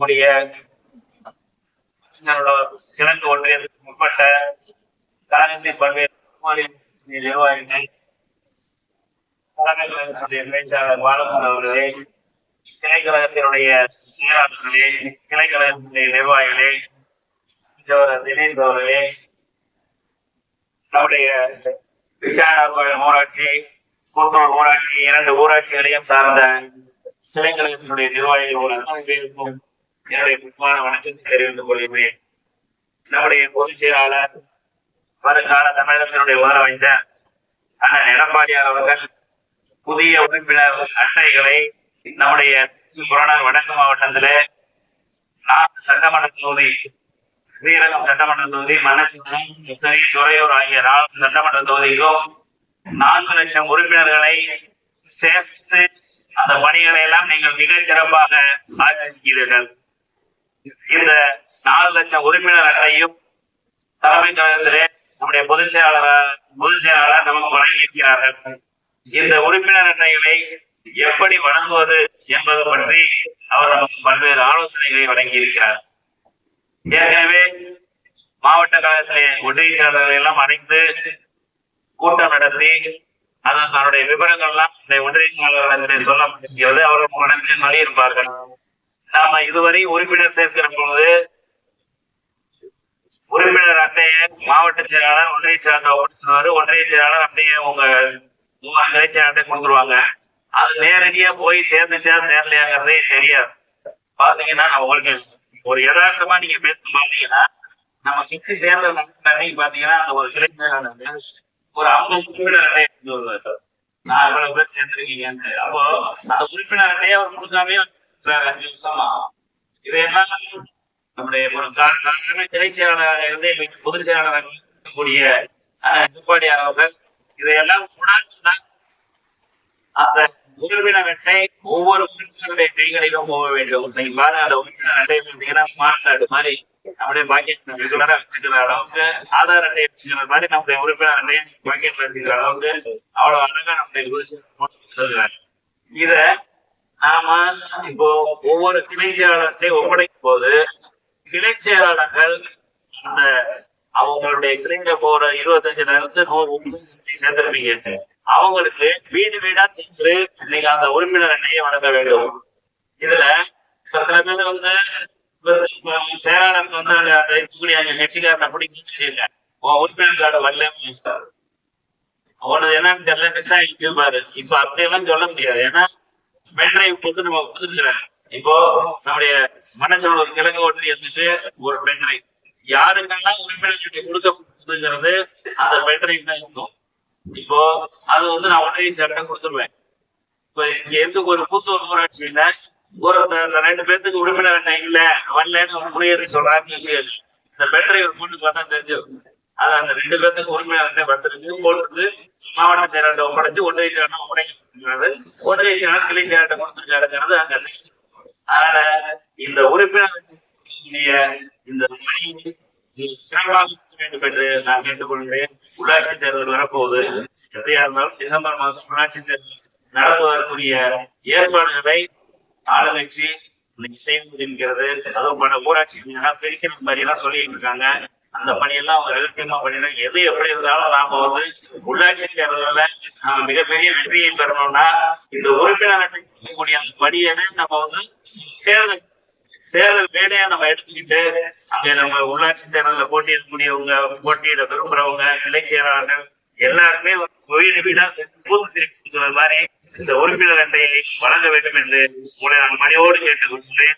நம்முடைய கிழக்கு ஒன்றியத்துக்கு உட்பட்ட கழகத்தின் பல்வேறு நிர்வாகிகள் பேச்சாளர் பாலகுமார் அவர்களே செயலாளர்களே நிர்வாகிகளே தினேஷ் அவர்களே நம்முடைய விசாரணை ஊராட்சி கூத்தூர் ஊராட்சி இரண்டு ஊராட்சிகளையும் சார்ந்த கிளைக்கழகத்தினுடைய நிர்வாகிகள் ஒரு பேருக்கும் என்னுடைய முக்கியமான வணக்கத்தை தெரிவித்துக் கொள்கிறேன். நம்முடைய பொதுச் செயலாளர் வருங்கால தமிழகத்தினுடைய முதலமைச்சர் அண்ணன் எடப்பாடியார் அவர்கள் புதிய உறுப்பினர் அட்டைகளை நம்முடைய புறநாள் வடக்கு மாவட்டத்திலே நான்கு சட்டமன்ற தொகுதி ஸ்ரீரங்கம் சட்டமன்ற தொகுதி மணச்சேரி துறையூர் ஆகிய நான்கு சட்டமன்ற தொகுதிக்கும் நான்கு லட்சம் உறுப்பினர்களை சேர்த்து அந்த பணிகளை எல்லாம் நீங்கள் மிக சிறப்பாக ஆதரிக்கிறீர்கள். இந்த நாலு லட்சம் உறுப்பினர் அட்டையும் தலைமை கழகத்திலே நம்முடைய பொதுச் செயலாளர் பொதுச் செயலாளர் நமக்கு வழங்கியிருக்கிறார்கள். இந்த உறுப்பினர் அட்டைகளை எப்படி வழங்குவது என்பது பற்றி அவர் நமக்கு பல்வேறு ஆலோசனைகளை வழங்கியிருக்கிறார். ஏற்கனவே மாவட்ட கழகத்திலே ஒன்றிய செயலாளர்கள் எல்லாம் அழைத்து கூட்டம் நடத்தி அதன் தன்னுடைய விவரங்கள் எல்லாம் இந்த ஒன்றிய செயலாளர்களிடத்திலே சொல்லப்பட்டிருக்கிறது. அவர்கள் உங்களிடத்தில் சொல்லியிருப்பார்கள் நாம இதுவரை உறுப்பினர் சேர்க்கிற பொழுது உறுப்பினர் அட்டையை மாவட்ட செயலாளர் ஒன்றிய செயலாளர் ஒப்படைச்சுவாரு ஒன்றிய செயலாளர் அப்படியே உங்க உங்க கிளை செயலாளர்கிட்ட கொடுத்துருவாங்க. அது நேரடியா போய் சேர்ந்துட்டா சேரலையாங்கிறதே தெரியாது. பாத்தீங்கன்னா நான் உங்களுக்கு ஒரு யதார்த்தமா நீங்க பேசணும் பாத்தீங்கன்னா நம்ம சிக்ஸ் சேர்ந்த அன்னைக்கு பாத்தீங்கன்னா அந்த ஒரு கிளை ஒரு ஐம்பது உறுப்பினர் அட்டையை நான் இவ்வளவு பேர் சேர்ந்திருக்கீங்கன்னு. அப்போ அந்த உறுப்பினர் அட்டையை அவர் கொடுக்காமே அஞ்சு வருஷமா இதையெல்லாம் நம்முடைய ஒரு செயலாளராக இருந்து பொதுச் செயலாளராக இருக்கக்கூடிய அஹ், எடப்பாடியார் அவர்கள் இதையெல்லாம் உணர்ந்துதான் அந்த உறுப்பினர் அட்டை ஒவ்வொரு உறுப்பினருடைய கைகளிலும் போக வேண்டும் இன்னைக்கு பாருங்க அந்த உறுப்பினர் அட்டை பார்த்தீங்கன்னா ஸ்மார்ட் கார்டு மாதிரி அப்படியே பாக்கெட் ரெகுலரா வச்சுக்கிற அளவுக்கு ஆதார் அட்டை வச்சுக்கிற மாதிரி நம்முடைய உறுப்பினர் அட்டையை பாக்கெட்ல வச்சுக்கிற அளவுக்கு அவ்வளவு அழகா நம்முடைய குரு இத நாம இப்போ ஒவ்வொரு கிளை செயலாளர்களை ஒப்படைக்கும் போது கிளை செயலாளர்கள் அந்த அவங்களுடைய கிளைங்க போற இருபத்தஞ்சு நேரத்து நூறு சேர்ந்திருப்பீங்க. அவங்களுக்கு வீடு வீடா சென்று நீங்க அந்த உறுப்பினர் எண்ணையை வழங்க வேண்டும். இதுல சில பேர் வந்து செயலாளருக்கு வந்து அந்த அந்த இருக்கக்கூடிய அந்த கட்சிக்காரனை பிடிக்க உறுப்பினர் கார்டு வரல. அவனது என்னன்னு தெரியல மிஸ் ஆகிட்டு பாரு. இப்ப அப்படியெல்லாம் சொல்ல முடியாது. ஏன்னா பென்ட்ரைவ் போட்டு நம்ம வந்துருக்கிறேன் இப்போ நம்முடைய மனச்சோழர் கிழக்கு ஒன்று இருந்துட்டு ஒரு பென்ட்ரைவ் யாருக்கெல்லாம் உறுப்பினர் சீட்டை கொடுக்கப்படுங்கிறது அந்த பென்ட்ரைவ் தான் இருக்கும். இப்போ அது வந்து நான் உடனே சட்டம் கொடுத்துருவேன். இப்ப இங்க இருந்து ஒரு கூத்தூர் ஊராட்சியில ஒரு ரெண்டு பேர்த்துக்கு உறுப்பினர் இல்ல வரலன்னு முறையேறி சொல்றாருன்னு விஷயம் இந்த பென்ட்ரைவ் போட்டு பார்த்தா தெரிஞ்சு அது அந்த ரெண்டு பேர்த்துக்கு உரிமையாளர் அட்டை வந்திருக்கு போட்டு மாவட்ட செயலாளர் ஒப்படைச்சு ஒன்றிய செயலாளர் ஒப்படைக்கிறது ஒன்றிய நாட்களில் கிளை கொடுத்திருக்காருங்கிறது அங்க அதனால இந்த உறுப்பினர் இந்த பணி சிறப்பாக வேண்டும் என்று நான் கேட்டுக்கொள்கிறேன். உள்ளாட்சி தேர்தல் வரப்போகுது. எப்படியா இருந்தாலும் டிசம்பர் மாதம் உள்ளாட்சி தேர்தல் நடத்துவதற்குரிய ஏற்பாடுகளை ஆளுங்கட்சி செய்து கொண்டிருக்கிறது அதுவும் பல ஊராட்சி பிரிக்கிற மாதிரி எல்லாம் சொல்லிட்டு இருக்காங்க. அந்த பணியெல்லாம் அவங்க ரகசியமா பண்ணிடுறாங்க. எது எப்படி இருந்தாலும் நாம வந்து உள்ளாட்சி தேர்தலில் நாம மிகப்பெரிய வெற்றியை பெறணும்னா இந்த உறுப்பினர் செய்யக்கூடிய அந்த பணியை நம்ம வந்து தேர்தல் தேர்தல் வேலையா நம்ம எடுத்துக்கிட்டு அங்க நம்ம உள்ளாட்சி தேர்தலில் போட்டியிடக்கூடியவங்க போட்டியிட விரும்புறவங்க கிளை எல்லாருமே ஒரு கோயில் வீடா பூத்து திருப்பி மாதிரி இந்த உறுப்பினர் அட்டையை வழங்க வேண்டும் என்று உங்களை நான் மணியோடு கேட்டுக்கொள்கிறேன்.